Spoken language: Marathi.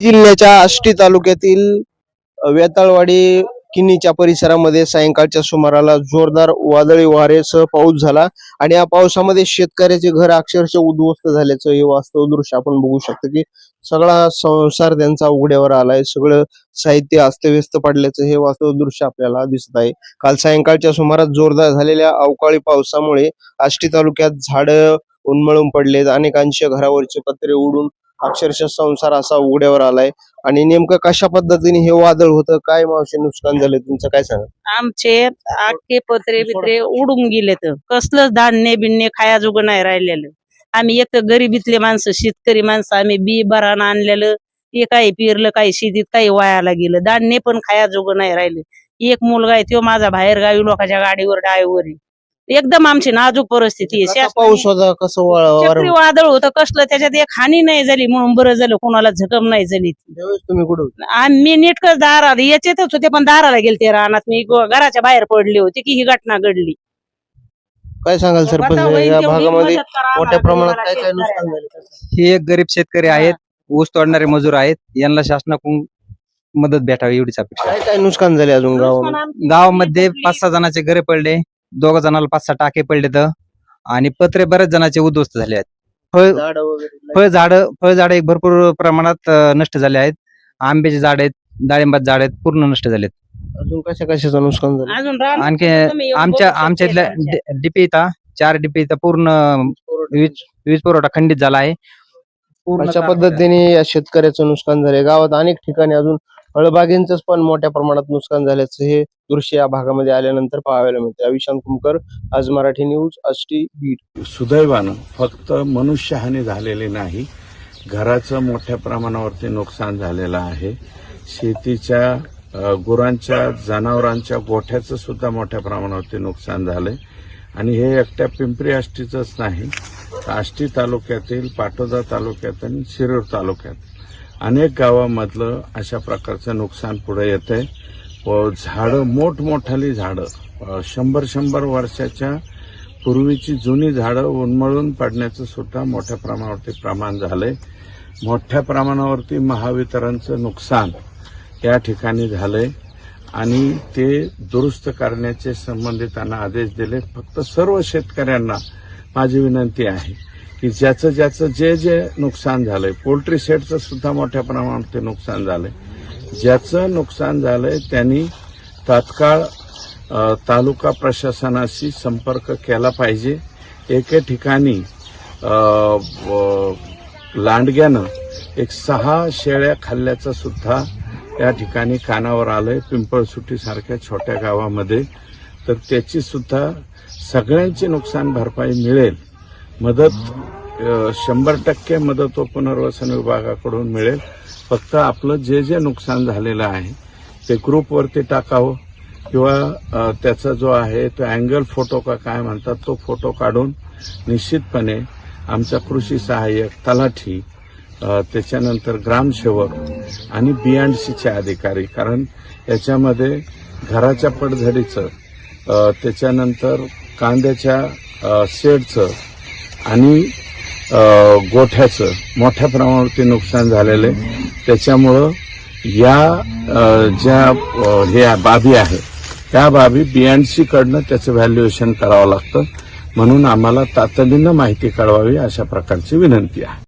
जिल्ह्याच्या आष्टी तालुक्यातील वेताळवाडी किन्नीच्या परिसरामध्ये सायंकाळच्या सुमाराला जोरदार वादळी वारेसह पाऊस झाला आणि या पावसामध्ये शेतकऱ्याचे घर अक्षरशः उद्ध्वस्त झाल्याचं हे वास्तव दृश्य आपण बघू शकतो की सगळा संसार त्यांचा उघड्यावर आलाय. सगळं साहित्य अस्तव्यस्त पडल्याचं हे वास्तव दृश्य आपल्याला दिसत आहे. काल सायंकाळच्या सुमारास जोरदार झालेल्या अवकाळी पावसामुळे आष्टी तालुक्यात झाडं उन्मळून पडलेत. अनेकांच्या घरावरचे पत्रे उडून अक्षरशः संसार असा उघड्यावर आलाय. आणि नेमकं कशा पद्धतीने हे वादळ होतं काय मावशी नुकसान झालं तुमचं काय सांगा? आमचे आखे पत्रे बित्रे उडून गेले तर कसलंच धान्य बिन्य खायाजोग नाही राहिलेलं. आम्ही एक तर गरिबीतले माणसं शेतकरी माणसं आम्ही बी बरान आणलेलं. ते काही पिरलं काही शेतीत काही वायाला गेलं. धान्य पण खायाजोग नाही राहिलं. एक मुलगा आहे तो माझा बाहेर गावी लोकांच्या गाडीवर डायवर आहे. एकदम आमची नाजूक परिस्थिती आहे पाऊस होता कसं वा- वारं होतं? वादळ होतं कसलं त्याच्यात एक हानी नाही झाली म्हणून बरं झालं कोणाला झकम नाही झाली त्यावेळेस तुम्ही कुठे होते? आम्ही नीटकच दाराला याच्यातच होते पण दाराला गेलते रानात मी ग- घराच्या बाहेर पडले होते की ही घटना घडली काय सांगाल सरपंच या तेवढी भागामध्ये मदत करा मोठ्या आम्हाला प्रमाणात काय काय नुकसान. झालं हे एक गरीब शेतकरी आहेत ऊस तोडणारे मजूर आहेत यांना शासनाकडून मदत भेटावी एवढीच अपेक्षा आहे. काय काय नुकसान झाले अजून गावामध्ये आमची गावामध्ये. पाच सहा जणांचे घरे पडले दोघ जणांना पाच सहा टाके पडले तर आणि पत्रे बऱ्याच जणांचे उद्ध्वस्त झाले आहेत. फळ झाडं वगैरे फळ झाड फळ झाड एक भरपूर प्रमाणात अं, नष्ट झाले आहेत. आंब्याचे झाड आहेत डाळिंबाचे झाड आहेत पूर्ण नष्ट झालेत. अजून कशा कशाचं नुकसान झालं? अजून रान आणखी आमच्या आमच्या शकता इथल्या आमच्या. डीपी इथं चार डीपी इथं पूर्ण वीज वीज पुरवठा खंडित झाला आहे. पूर्ण अशा पद्धतीने या शेतकऱ्याचं नुकसान झालंय. गावात अनेक ठिकाणी अजून फळबागेंच पण मोठ्या प्रमाणात नुकसान झाल्याचं हे दृश्य या भागामध्ये आल्यानंतर पाहायला मिळते. अविशांत कुमकर आज मराठी न्यूज आष्टी बीड. सुदैवानं फक्त मनुष्यहानी झालेली नाही घराचं मोठ्या प्रमाणावरती नुकसान झालेलं आहे. शेतीच्या गुरांच्या जनावरांच्या गोठ्याचं सुद्धा मोठ्या प्रमाणावरती नुकसान झालंय. आणि हे एकट्या पिंपरी आष्टीचंच नाही आष्टी तालुक्यातील पाटोदा तालुक्यात आणि शिरूर तालुक्यात. अनेक गावामधलं अशा प्रकारचं नुकसान पुढे येतंय. आहे झाडं मोठमोठाली झाडं. शंभर शंभर वर्षाच्या पूर्वीची जुनी झाडं उन्मळून पडण्याचं सुद्धा मोठ्या प्रमाणावरती प्रमाण झालंय. मोठ्या प्रमाणावरती महावितरणचं नुकसान या ठिकाणी झालंय. आणि ते दुरुस्त करण्याचे संबंधितांना आदेश दिले. फक्त सर्व शेतकऱ्यांना माझी विनंती आहे की ज्याचं ज्याचं जे जे नुकसान झालंय पोल्ट्री सेटचं सुद्धा मोठ्या प्रमाणावरती नुकसान झालंय. ज्याचं नुकसान झालंय त्यांनी तात्काळ तालुका प्रशासनाशी संपर्क केला पाहिजे. एके ठिकाणी लांडग्यानं एक सहा शेळ्या खाल्ल्याचं सुद्धा या ठिकाणी कानावर आलंय पिंपळसुटीसारख्या छोट्या गावामध्ये. तर त्याची सुद्धा सगळ्यांची नुकसान भरपाई मिळेल. मदत शंभर टक्के मदत व पुनर्वसन विभागाकडून मिळेल. फक्त आपलं जे जे नुकसान झालेलं आहे ते ग्रुपवरती टाकावं किंवा त्याचा जो आहे तो अँगल फोटो का काय म्हणतात तो फोटो काढून निश्चितपणे आमचा कृषी सहाय्यक तलाठी त्याच्यानंतर ग्रामसेवक आणि बीएनडसीचे अधिकारी. कारण याच्यामध्ये घराच्या पडझडीचं त्याच्यानंतर कांद्याच्या शेडचं आणि गोठ्याचं मोठ्या प्रमाणावरती नुकसान झालेलं आहे. त्याच्यामुळं या ज्या ह्या बाबी आहे त्या बाबी बीएनसी कडनं त्याचं व्हॅल्युएशन करावं लागतं. म्हणून आम्हाला तातडीनं माहिती कळवावी अशा प्रकारची विनंती आहे.